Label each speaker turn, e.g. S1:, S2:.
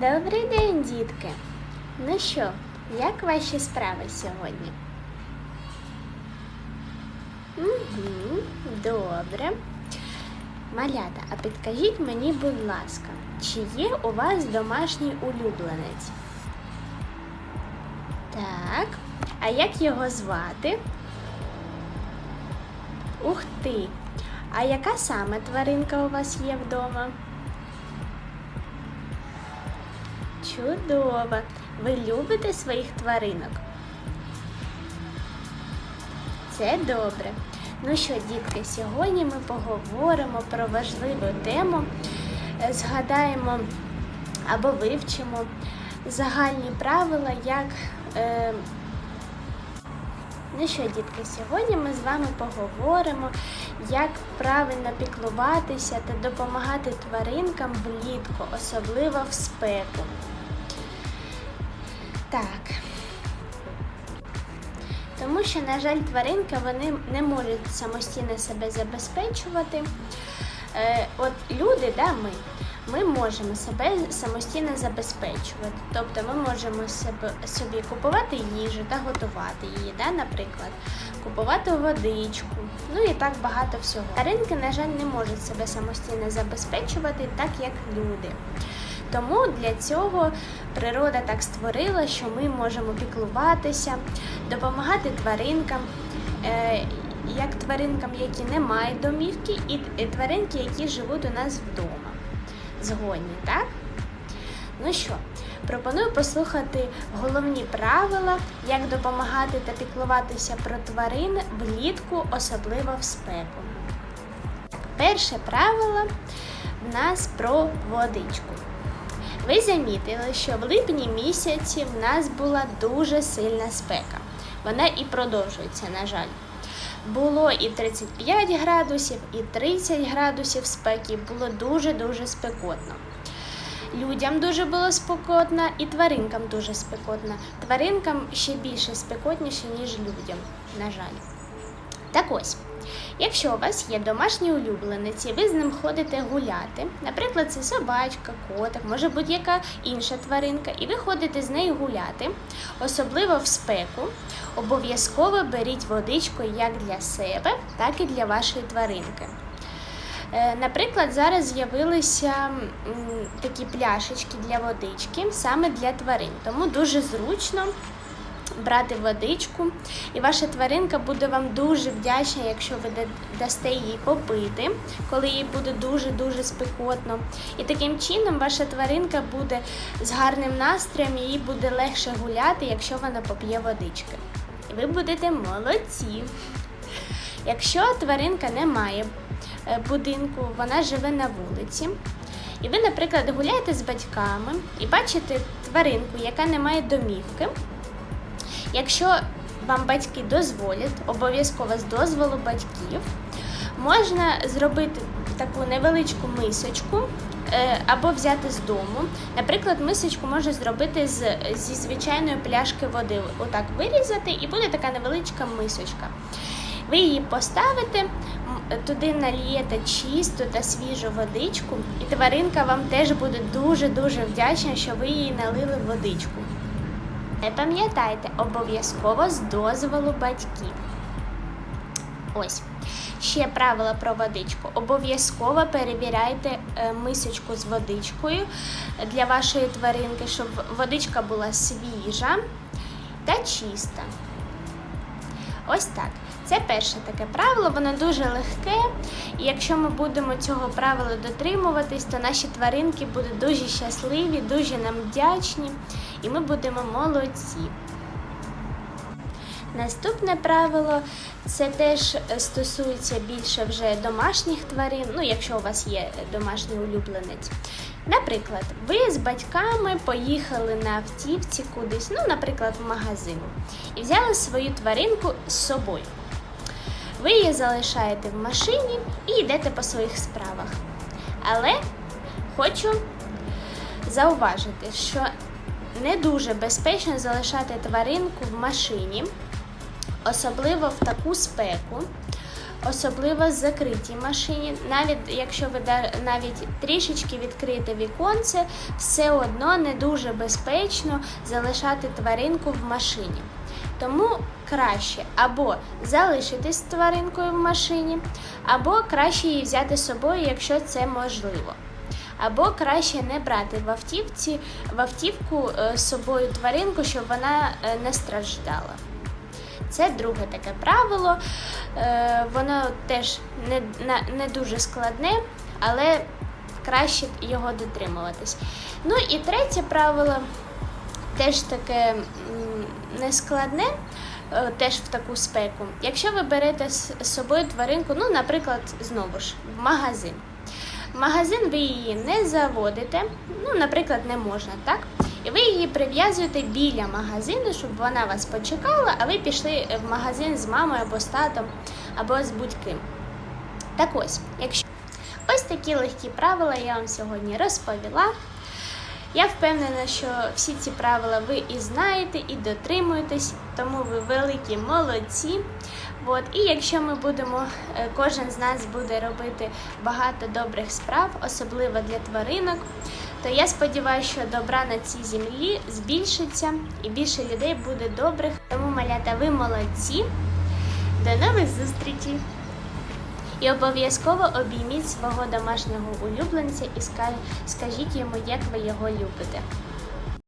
S1: Добрий день, дітки! Ну що, як ваші справи сьогодні? Угу, добре. Малята, а підкажіть мені, будь ласка, чи є у вас домашній улюбленець? Так. А як його звати? Ух ти! А яка саме тваринка у вас є вдома? Чудово! Ви любите своїх тваринок? Це добре. Ну що, дітки, сьогодні ми поговоримо про важливу тему, згадаємо або вивчимо загальні правила, як. Е... Ну що, дітки, сьогодні ми з вами поговоримо, як правильно піклуватися та допомагати тваринкам влітку, особливо в спеку. Так. Тому що, на жаль, тваринки вони не можуть самостійно себе забезпечувати. Е, от люди, да, ми, ми можемо себе самостійно забезпечувати. Тобто ми можемо себе, собі купувати їжу та готувати її, да, наприклад, купувати водичку, ну і так багато всього. Тваринки, на жаль, не можуть себе самостійно забезпечувати, так як люди. Тому для цього природа так створила, що ми можемо піклуватися, допомагати тваринкам, е, як тваринкам, які не мають домівки, і тваринки, які живуть у нас вдома. Згодні, так? Ну що, пропоную послухати головні правила, як допомагати та піклуватися про тварин влітку, особливо в спеку. Перше правило в нас про водичку. Ви замітили, що в липні місяці в нас була дуже сильна спека. Вона і продовжується, на жаль. Було і 35 градусів, і 30 градусів спеки, було дуже-дуже спекотно. Людям дуже було спекотно і тваринкам дуже спекотно. Тваринкам ще більше спекотніше, ніж людям, на жаль. Так ось. Якщо у вас є домашні улюблениці, ви з ним ходите гуляти, наприклад, це собачка, котик, може будь-яка інша тваринка, і ви ходите з нею гуляти, особливо в спеку, обов'язково беріть водичку як для себе, так і для вашої тваринки. Е, Наприклад, зараз з'явилися такі пляшечки для водички саме для тварин, тому дуже зручно брати водичку, і ваша тваринка буде вам дуже вдячна, якщо ви дасте їй попити, коли їй буде дуже-дуже спекотно. І таким чином ваша тваринка буде з гарним настроєм, їй буде легше гуляти, якщо вона поп'є водички. І ви будете молодці. Якщо тваринка не має е, будинку, вона живе на вулиці. І ви, наприклад, гуляєте з батьками і бачите тваринку, яка не має домівки. Якщо вам батьки дозволять, обов'язково з дозволу батьків, можна зробити таку невеличку мисочку е, або взяти з дому. Наприклад, мисочку можна зробити з, зі звичайної пляшки води. Отак вирізати, і буде така невеличка мисочка. Ви її поставите, туди налієте чисту та свіжу водичку, і тваринка вам теж буде дуже-дуже вдячна, що ви їй налили водичку. Не пам'ятайте, обов'язково з дозволу батьків. Ось. Ще правила про водичку. Обов'язково перевіряйте е, мисочку з водичкою для вашої тваринки, щоб водичка була свіжа та чиста. Ось так. Це перше таке правило, воно дуже легке, і якщо ми будемо цього правила дотримуватись, то наші тваринки будуть дуже щасливі, дуже нам вдячні, і ми будемо молодці. Наступне правило це теж стосується більше вже домашніх тварин, ну, якщо у вас є домашній улюбленець. Наприклад, ви з батьками поїхали на автівці кудись, ну, наприклад, в магазин, і взяли свою тваринку з собою. Ви її залишаєте в машині і йдете по своїх справах. Але хочу зауважити, що не дуже безпечно залишати тваринку в машині, особливо в таку спеку, особливо закритій машині. Навіть якщо ви навіть трішечки відкрите віконце, все одно не дуже безпечно залишати тваринку в машині. Тому краще або залишитись тваринкою в машині, або краще її взяти з собою, якщо це можливо. Або краще не брати в автівці в автівку е, з собою тваринку, щоб вона е, не страждала. Це друге таке правило. Е, Воно теж не, не дуже складне, але краще його дотримуватись. Ну і третє правило теж таке нескладне, е, теж в таку спеку. Якщо ви берете з з собою тваринку, ну, наприклад, знову ж, в магазин. Магазин ви її не заводите, ну, наприклад, не можна, так? І ви її прив'язуєте біля магазину, щоб вона вас почекала, а ви пішли в магазин з мамою або з татом, або з будь-ким. Так ось, якщо ось такі легкі правила я вам сьогодні розповіла. Я впевнена, що всі ці правила ви і знаєте, і дотримуєтесь, тому ви великі молодці. От. І якщо ми будемо, е, кожен з нас буде робити багато добрих справ, особливо для тваринок, то я сподіваюся, що добра на цій землі збільшиться і більше людей буде добрих. Тому, малята, ви молодці. До нових зустрічей! І обов'язково обійміть свого домашнього улюбленця і скажіть йому, як ви його любите.